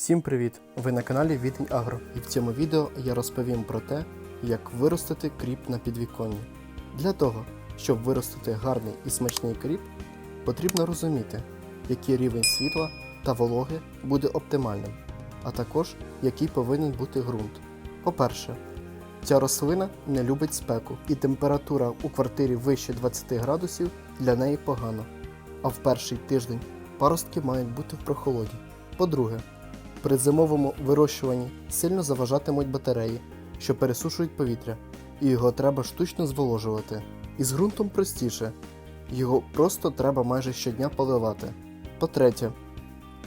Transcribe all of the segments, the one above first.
Всім привіт! Ви на каналі Відень Агро, і в цьому відео я розповім про те, як виростити кріп на підвіконні. Для того, щоб виростити гарний і смачний кріп, потрібно розуміти, який рівень світла та вологи буде оптимальним, а також який повинен бути ґрунт. По-перше, ця рослина не любить спеку, і температура у квартирі вище 20 градусів для неї погано. А в перший тиждень паростки мають бути в прохолоді. По-друге, при зимовому вирощуванні сильно заважатимуть батареї, що пересушують повітря, і його треба штучно зволожувати. І з ґрунтом простіше, його просто треба майже щодня поливати. По-третє,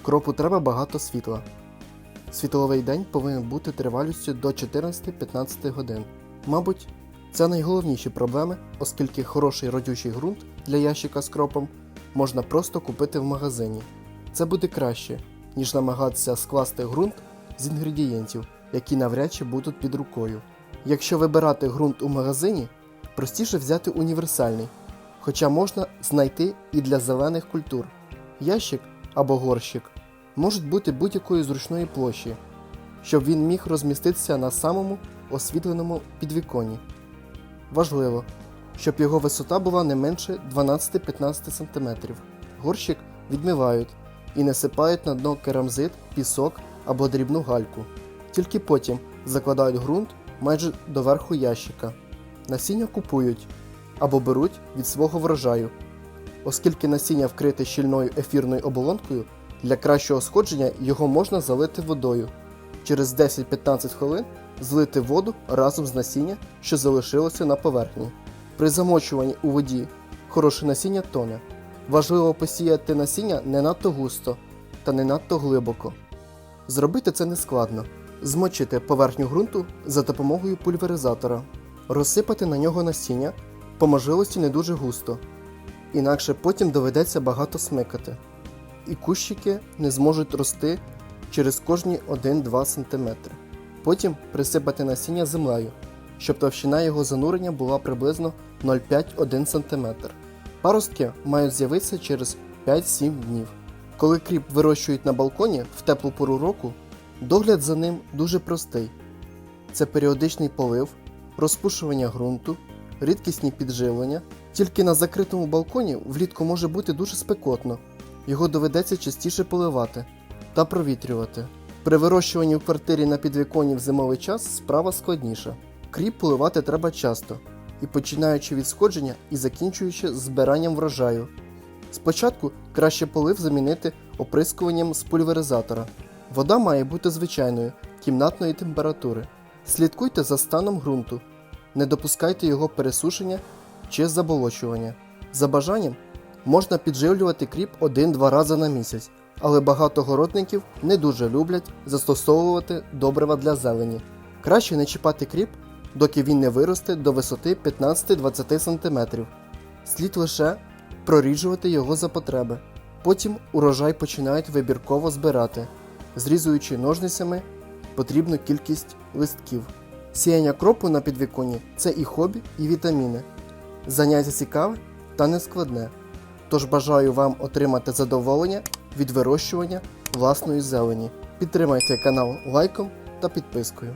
кропу треба багато світла. Світловий день повинен бути тривалістю до 14-15 годин. Мабуть, це найголовніші проблеми, оскільки хороший родючий ґрунт для ящика з кропом можна просто купити в магазині. Це буде краще, ніж намагатися скласти ґрунт з інгредієнтів, які навряд чи будуть під рукою. Якщо вибирати ґрунт у магазині, простіше взяти універсальний, хоча можна знайти і для зелених культур. Ящик або горщик можуть бути будь-якої зручної площі, щоб він міг розміститися на самому освітленому підвіконні. Важливо, щоб його висота була не менше 12-15 см. Горщик відмивають і насипають на дно керамзит, пісок або дрібну гальку. Тільки потім закладають ґрунт майже до верху ящика. Насіння купують або беруть від свого врожаю. Оскільки насіння вкрите щільною ефірною оболонкою, для кращого сходження його можна залити водою. Через 10-15 хвилин злити воду разом з насіння, що залишилося на поверхні. При замочуванні у воді хороше насіння тоне. Важливо посіяти насіння не надто густо та не надто глибоко. Зробити це не складно. Змочити поверхню ґрунту за допомогою пульверизатора, розсипати на нього насіння, по можливості не дуже густо, інакше потім доведеться багато смикати. І кущики не зможуть рости через кожні 1-2 см. Потім присипати насіння землею, щоб товщина його занурення була приблизно 0,5-1 см. Паростки мають з'явитися через 5-7 днів. Коли кріп вирощують на балконі в теплу пору року, догляд за ним дуже простий. Це періодичний полив, розпушування ґрунту, рідкісні підживлення. Тільки на закритому балконі влітку може бути дуже спекотно, його доведеться частіше поливати та провітрювати. При вирощуванні в квартирі на підвіконні в зимовий час справа складніша. Кріп поливати треба часто, і починаючи від сходження і закінчуючи збиранням врожаю. Спочатку краще полив замінити оприскуванням з пульверизатора. Вода має бути звичайною, кімнатної температури. Слідкуйте за станом ґрунту, не допускайте його пересушення чи заболочування. За бажанням можна підживлювати кріп 1-2 рази на місяць, але багато городників не дуже люблять застосовувати добрива для зелені. Краще не чіпати кріп, доки він не виросте до висоти 15-20 см. Слід лише проріджувати його за потреби. Потім урожай починають вибірково збирати, зрізуючи ножницями потрібну кількість листків. Сіяння кропу на підвіконні це і хобі, і вітаміни. Заняття цікаве та нескладне. Тож бажаю вам отримати задоволення від вирощування власної зелені. Підтримайте канал лайком та підпискою.